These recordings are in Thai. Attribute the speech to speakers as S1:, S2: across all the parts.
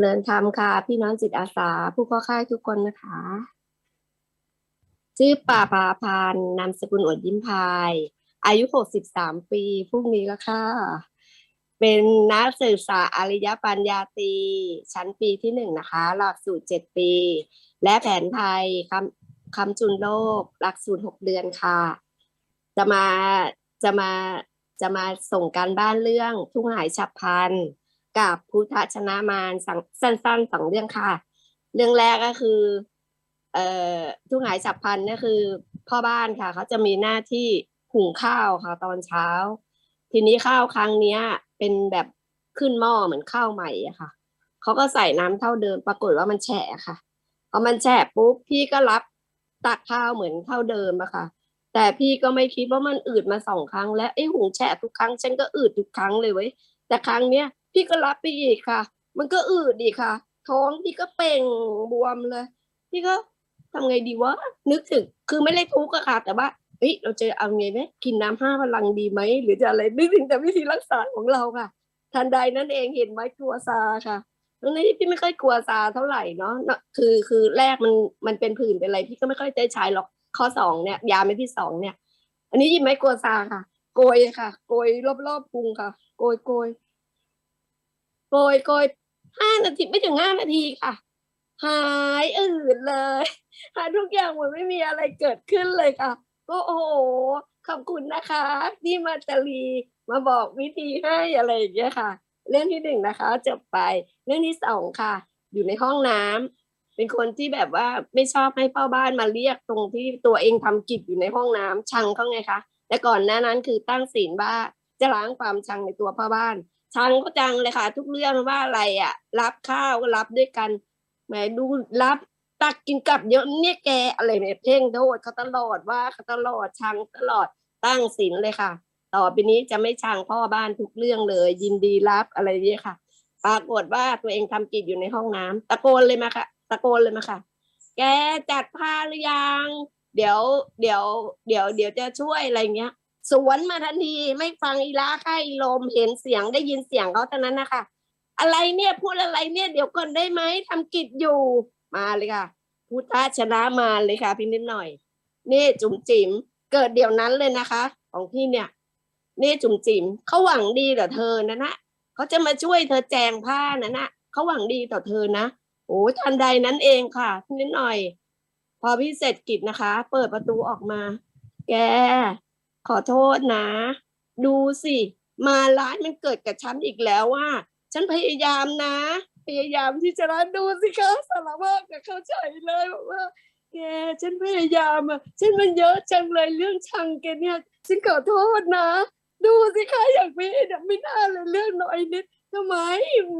S1: เริญธรรมค่ะ พี่น้องจิตอาสา ผู้ข้าค่ายทุกคนนะคะ ชื่อป่าปาพานนามสกุลอดยิ้มพาย อายุ 63 ปีพรุ่งนี้แล้วค่ะ เป็นนักศึกษาอริยปัญญาตรีชั้นปีที่หนึ่งนะคะ หลักสูตร 7 ปี และแผนไทยคำคำจุนโลก หลักสูตร 6 เดือนค่ะ จะมาจะมาจะมาส่งการบ้านเรื่องทุ่งหายฉับพลัน กับพุทธชนะมารสั้นๆสองเรื่องค่ะ เรื่องแรกก็คือ เอ่อทุกหายฉับพันนี่คือ พ่อบ้านค่ะ เขาจะมีหน้าที่หุงข้าวค่ะ ตอนเช้า ทีนี้ข้าวครั้งเนี้ย เป็นแบบขึ้นหม้อเหมือนข้าวใหม่อะค่ะเขาก็ใส่น้ำเท่าเดิมปรากฏว่ามันแฉะค่ะพอมันแฉะปุ๊บพี่ก็รับตักข้าวเหมือนเท่าเดิมอะค่ะ แต่พี่ก็ไม่คิดว่ามันอืดมาสองครั้ง แล้วไอ้หุงแฉะทุกครั้ง ฉันก็อืดทุกครั้งเลยเว้ยแต่ครั้งเนี้ย พี่ก็รับไปอีกค่ะ มันก็อืดอีกค่ะ ท้องพี่ก็เป่งบวมเลย พี่ก็ทำไงดีวะนึกถึงคือไม่ได้ทุกข์อะค่ะ แต่ว่าเฮ้ยเราจะเอาไงไหมกินน้ำห้าพลังดีไหมหรือจะอะไรนึกถึงแต่วิธีรักษาของเราค่ะ ทันใดนั่นเองเห็นไหมกลัวซาค่ะทั้งนี้พี่ไม่ค่อยกลัวซาเท่าไหร่เนาะคือคือแรกมันมันเป็นผื่นเป็นอะไรพี่ก็ไม่ค่อยได้ใช้หรอกข้อสองเนี่ย ยาเม็ดที่สองเนี่ย อันนี้ยินไหมกลัวซาค่ะ โกยค่ะ โกยรอบๆพุงค่ะ โกยโกย โกยโกยห้านาทีไม่ถึงห้านาทีค่ะ หายอื่นเลยหายทุกอย่างเหมือนไม่มีอะไรเกิดขึ้นเลยค่ะ ก็โอ้โหขอบคุณนะคะ ที่มาตลีมาบอกวิธีให้อะไรอย่างเงี้ยค่ะ เรื่องที่หนึ่งนะคะจบไปเรื่องที่สองค่ะ อยู่ในห้องน้ำเป็นคนที่แบบว่าไม่ชอบให้พ่อบ้านมาเรียกตรงที่ตัวเองทำกิจอยู่ในห้องน้ำชังเขาไงคะแต่ก่อนหน้านั้นคือตั้งศีลว่าจะล้างความชังในตัวพ่อบ้าน ชังก็จังเลยค่ะ ทุกเรื่องว่าอะไรอะ รับข้าวก็รับด้วยกันแหมดูรับตักกินกลับเยอะเนี่ยแกอะไรเนี่ยเพ่งโทษเขาตลอดว่าเขาตลอดชังตลอดตั้งศีลเลยค่ะ ต่อไปนี้จะไม่ชังพ่อบ้านทุกเรื่องเลย ยินดีรับอะไรอย่างเงี้ยค่ะ ปรากฏว่าตัวเองทำกิจอยู่ในห้องน้ำตะโกนเลยมาค่ะ ตะโกนเลยมาค่ะ แกจัดผ้าหรือยัง เดี๋ยวเดี๋ยว เดี๋ยวเดี๋ยวจะช่วยอะไรเงี้ย สวนมาทันทีไม่ฟังอีลาค่ายลม เห็นเสียงได้ยินเสียงเขาเท่านั้นนะคะอะไรเนี่ยพูดอะไรเนี่ยเดี๋ยวก่อนได้ไหมทำกิจอยู่มาเลยค่ะพุทธชนะมาเลยค่ะพี่นิดหน่อย นี่จุ๋มจิ๋มเกิดเดี๋ยวนั้นเลยนะคะ ของพี่เนี่ย นี่จุ๋มจิ๋มเขาหวังดีต่อเธอนะนะเขาจะมาช่วยเธอแจงผ้านะนะเขาหวังดีต่อเธอนะโอ้ทันใดนั้นเองค่ะพี่นิดหน่อย พอพี่เสร็จกิจนะคะ เปิดประตูออกมา แก ขอโทษนะ ดูสิ มาร้ายมันเกิดกับฉันอีกแล้วว่า ฉันพยายามนะ พยายามที่จะรักดูสิคะสารภาพกับเขาเฉยเลยบอกว่าแกฉันพยายามอะฉันมันเยอะจังเลยเรื่องชังแกเนี่ย ฉันขอโทษนะ ดูสิคะอย่างไม่ยไม่น่าเลยเรื่องน้อยนิดทำไม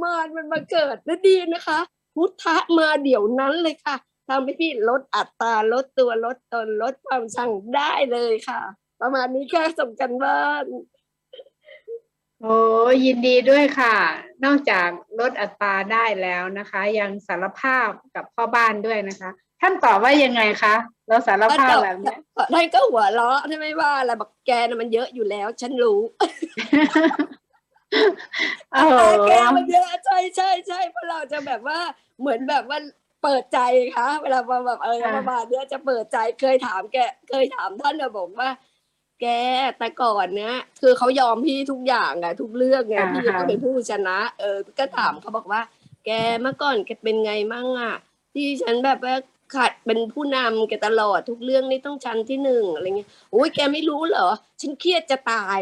S1: มารมันมาเกิดและดีนะคะ พุทธะมาเดี๋ยวนั้นเลยค่ะทำให้พี่ลดอัตราลดตัวลดตนลดความชังได้เลยค่ะ ประมาณนี้ค่ะส่งกันบ้าน
S2: โอ้ยินดีด้วยค่ะ นอกจากลดอัตราได้แล้วนะคะ ยังสารภาพกับพ่อบ้านด้วยนะคะ ท่านตอบว่ายังไงคะเราสารภาพแบบนี้
S1: ท่านก็หัวเราะท่านไม่ว่าอะไรบอกแกน่ะมันเยอะอยู่แล้ว ฉันรู้
S2: โอ้โห
S1: แกมันเยอะใช่ใช่ใช่เพราะเราจะแบบว่าเหมือนแบบว่าเปิดใจค่ะเวลามาแบบเออประมาณเนี้ยจะเปิดใจเคยถามแกเคยถามท่านนะบอกว่า แกแต่ก่อนเนี้ยคือเขายอมพี่ทุกอย่างอะทุกเรื่องไงพี่ก็เป็นผู้ชนะ เออ ก็ถามเขาบอกว่า แกเมื่อก่อนแกเป็นไงมั่งอะที่ฉันแบบว่าขัดเป็นผู้นำแกตลอดทุกเรื่องนี่ต้องชั้นที่หนึ่งอะไรเงี้ยโอ้ยแกไม่รู้เหรอ ฉันเครียดจะตาย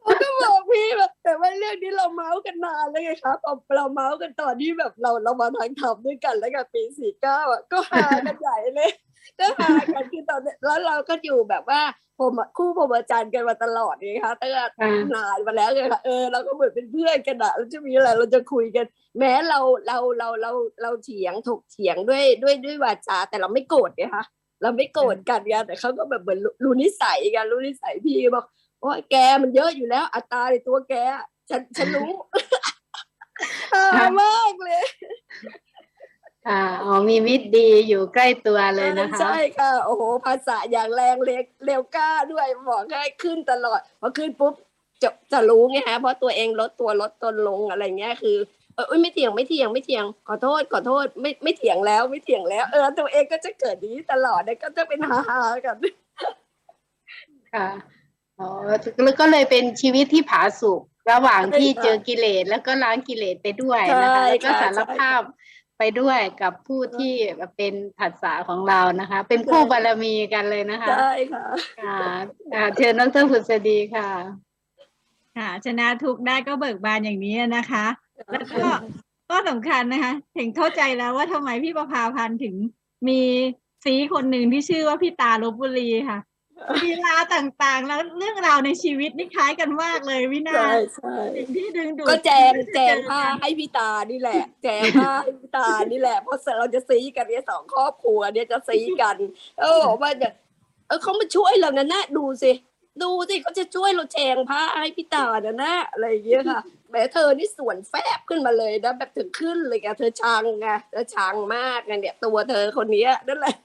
S1: เขาก็บอกพี่แบบแต่ว่าเรื่องนี้เราเมาส์กันนานแล้วไงครับเราเราเมาส์กันตอนที่แบบเราเรามาทางธรรมด้วยกันแล้วกันปีสี่เก้าอะก็หากันใหญ่เลย ก็หากันคือตอนนี้แล้วเราก็อยู่แบบว่าผมอะคู่ผมอาจารย์กันมาตลอดไงคะตั้งแต่
S2: อ่า
S1: นานมาแล้วไงคะเออเราก็เหมือนเป็นเพื่อนกันอะแล้วจะมีอะไรเราจะคุยกัน แม้เราเราเราเราเราเถียงถกเถียงด้วยด้วยด้วยวาจาแต่เราไม่โกรธไงคะเราไม่โกรธกันไงแต่เขาก็แบบเหมือนรู้รู้นิสัยกันรู้นิสัยพี่บอกโอ้ยแกมันเยอะอยู่แล้วอัตราในตัวแกอะฉันฉันรู้ฮามากเลย
S2: อ่าอ๋อมีมิตรดีอยู่ใกล้ตัวเลยนะคะ
S1: ใช่ค่ะ โอ้โห ภาษาอย่างแรงเร็วเร็วกล้าด้วยบอกให้ขึ้นตลอดพอขึ้นปุ๊บจะจะรู้ไงฮะเพราะตัวเองลดตัวลดตนลงอะไรเงี้ยคือเออเอ้ยไม่เถียงไม่เถียงไม่เถียงขอโทษขอโทษไม่ไม่เถียงแล้วไม่เถียงแล้ว เออ ตัวเองก็จะเกิดอย่างนี้ตลอดเนี่ยก็จะเป็นฮาๆกัน
S2: ค่ะอ๋อแล้วก็เลยเป็นชีวิตที่ผาสุกระหว่างที่
S1: ใช่ค่ะ
S2: เจอกิเลสแล้วก็ล้างกิเลสไปด้วย
S1: ใช่
S2: นะคะแล้วก็
S1: ค่ะ
S2: สาร
S1: ใช่
S2: ภาพไป ด้วยกับผู้ที่เป็นผัสสะของเรานะคะ เป็นคู่
S1: ใช่
S2: บารมีกันเลยนะคะ
S1: ใช่ค่ะ
S2: ค่ะอ่าเชิญดรผุษดีค่ะ
S3: ค่ะ ชนะทุกข์ได้ก็เบิกบานอย่างนี้นะคะ แล้วก็ก็สำคัญนะคะ ถึงเข้าใจแล้วว่าทำไมพี่ประภาพันธ์ถึงมีซีคนหนึ่งที่ชื่อว่าพี่ตาลบบุรีค่ะ ลีลาต่างๆ แล้วเรื่องราวในชีวิตนี่คล้ายกันมากเลยวินา
S1: ใช่
S3: ศ
S1: ใช่
S3: สิ่งที่ดึงดูด
S1: ก็แจงแจง
S3: เอ
S1: ผ้า
S3: กัน
S1: ให้พี่ตานี่แหละ แจงผ้าให้พี่ตานี่แหละเพราะเราจะซีกันเนี่ยสองครอบครัวเนี่ยจะซีกันเออบอกว่าจะเออเขามาช่วยเรานะนะดูสิดูสิเขาจะช่วยเราแจงผ้าให้พี่ตานะนะอะไรอย่างเงี้ยค่ะแหมเธอนี่สวนแฟบขึ้นมาเลยนะแบบถึงขึ้นเลยไงเธอชังไงเธอชังมากไงเนี่ยตัวเธอคนเนี้ยนั่นแหละ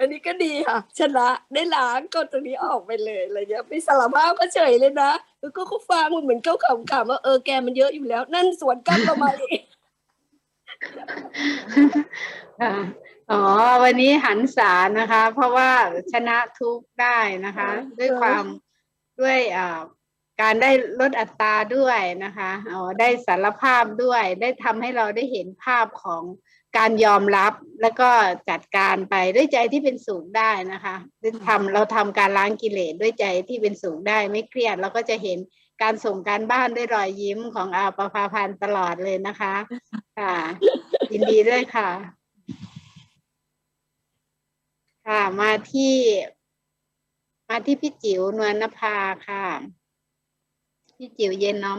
S1: อันนี้ก็ดีค่ะ ชนะได้ล้างก็ตรงนี้ออกไปเลยอะไรเงี้ยไปสารภาพก็เฉยเลยนะแล้วก็เขาฟังมันเหมือนเขาขำๆว่าเออแกมันเยอะอยู่แล้ว นั่นสวนกลับเรามาอีก
S2: ค่ะอ๋อ วันนี้หันษานะคะ เพราะว่าชนะทุกข์ได้นะคะ ด้วยความด้วยอ่า การได้ลดอัตราด้วยนะคะอ๋อได้สารภาพด้วย ได้ทำให้เราได้เห็นภาพของการยอมรับแล้วก็จัดการไปด้วยใจที่เป็นสุขได้นะคะทำเราทำการล้างกิเลสด้วยใจที่เป็นสุขได้ไม่เครียดเราก็จะเห็นการส่งการบ้านด้วยรอยยิ้มของอาประภาพันธ์ตลอดเลยนะคะ ค่ะยินดีด้วยค่ะ ค่ะมาที่ มาที่พี่จิ๋วนวลนภาค่ะ พี่จิ๋วเย็นน้อม